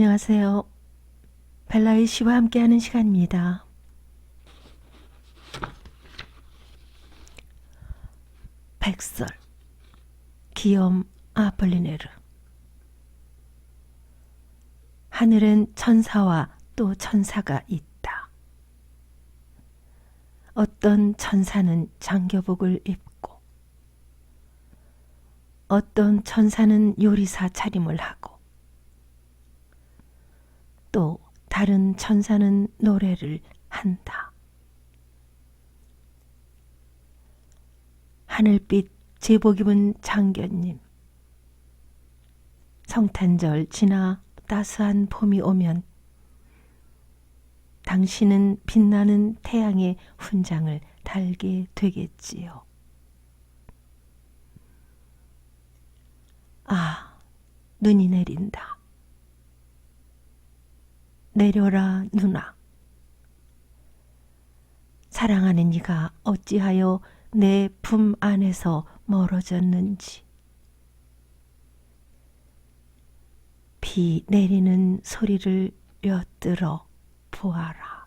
안녕하세요. 벨라의 시와 함께하는 시간입니다. 백설 기욤 아폴리네르 하늘엔 천사와 또 천사가 있다. 어떤 천사는 장교복을 입고 어떤 천사는 요리사 차림을 하고 또 다른 천사는 노래를 한다. 하늘빛 제복 입은 장견님. 성탄절 지나 따스한 봄이 오면 당신은 빛나는 태양의 훈장을 달게 되겠지요. 아, 눈이 내린다. 내려라 누나. 사랑하는 이가 어찌하여 내 품 안에서 멀어졌는지. 비 내리는 소리를 엿들어 보아라.